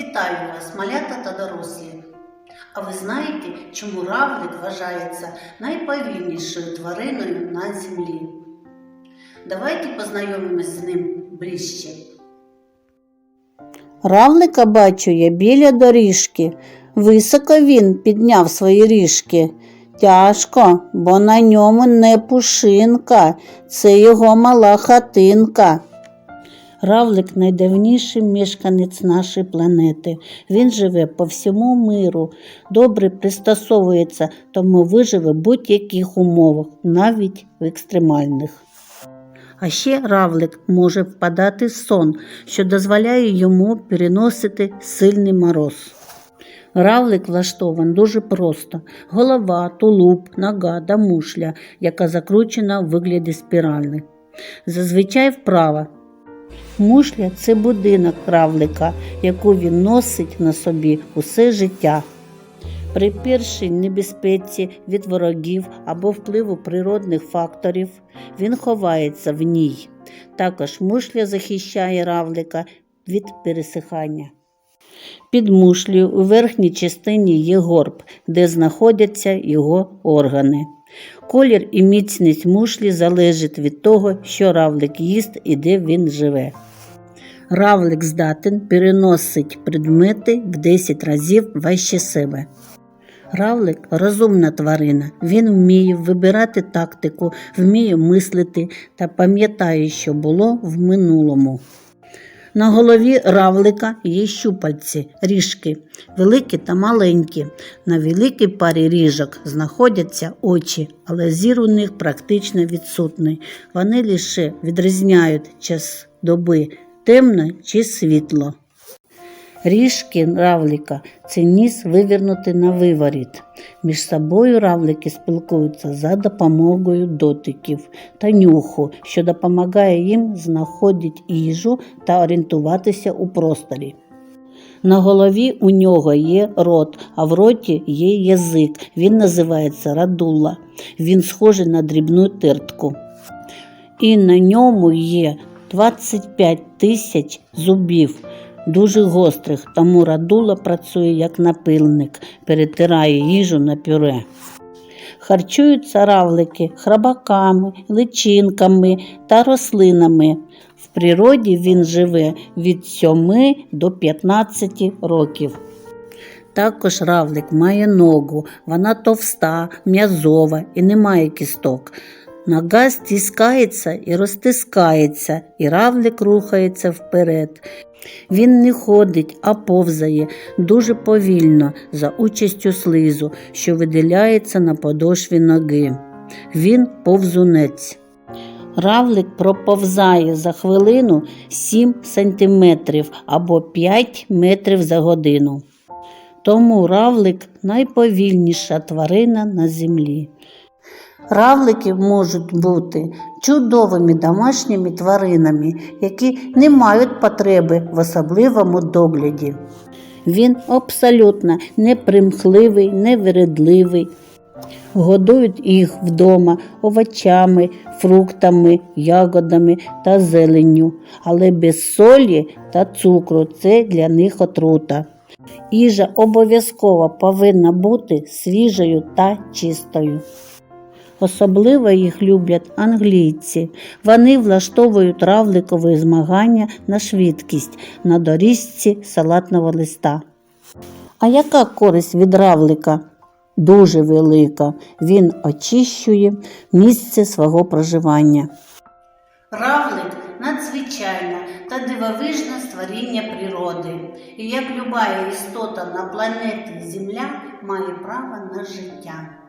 Вітаю вас, малята та дорослі! А ви знаєте, чому равлик вважається найповільнішою твариною на землі? Давайте познайомимось з ним ближче. Равлика бачу я біля доріжки. Високо він підняв свої ріжки. Тяжко, бо на ньому не пушинка, це його мала хатинка. Равлик найдавніший мешканець нашої планети. Він живе по всьому миру, добре пристосовується, тому виживе в будь-яких умовах, навіть в екстремальних. А ще равлик може впадати в сон, що дозволяє йому переносити сильний мороз. Равлик влаштований дуже просто: голова, тулуб, нога та мушля, яка закручена в вигляді спіральни. Зазвичай вправо. Мушля це будинок равлика, яку він носить на собі усе життя. При першій небезпеці від ворогів або впливу природних факторів він ховається в ній. Також мушля захищає равлика від пересихання. Під мушлею у верхній частині є горб, де знаходяться його органи. Колір і міцність мушлі залежить від того, що равлик їсть і де він живе. Равлик здатен переносить предмети в 10 разів важче себе. Равлик розумна тварина. Він вміє вибирати тактику, вміє мислити та пам'ятає, що було в минулому. На голові равлика є щупальці, ріжки, великі та маленькі. На великій парі ріжок знаходяться очі, але зір у них практично відсутний. Вони лише відрізняють час доби темно чи світло. Ріжки равлика це ніс вивернутий на виворіт. Між собою равлики спілкуються за допомогою дотиків та нюху, що допомагає їм знаходити їжу та орієнтуватися у просторі. На голові у нього є рот, а в роті є язик. Він називається радула. Він схожий на дрібну тертку. І на ньому є 25 тисяч зубів дуже гострих, тому радула працює як напильник, перетирає їжу на пюре. Харчуються равлики храбаками, личинками та рослинами. В природі він живе від 7 до 15 років. Також равлик має ногу, вона товста, м'язова і не має кісток. Нога стискається і розтискається, і равлик рухається вперед. Він не ходить, а повзає дуже повільно за участю слизу, що виділяється на подошві ноги. Він повзунець. Равлик проповзає за хвилину 7 сантиметрів або 5 метрів за годину. Тому равлик найповільніша тварина на землі. Равлики можуть бути чудовими домашніми тваринами, які не мають потреби в особливому догляді. Він абсолютно непримхливий, невередливий. Годують їх вдома овочами, фруктами, ягодами та зеленню, але без солі та цукру це для них отрута. Їжа обов'язково повинна бути свіжою та чистою. Особливо їх люблять англійці. Вони влаштовують равликові змагання на швидкість на доріжці салатного листа. А яка користь від равлика? Дуже велика. Він очищує місце свого проживання. Равлик надзвичайне та дивовижне створіння природи, і як люба істота на планеті Земля має право на життя.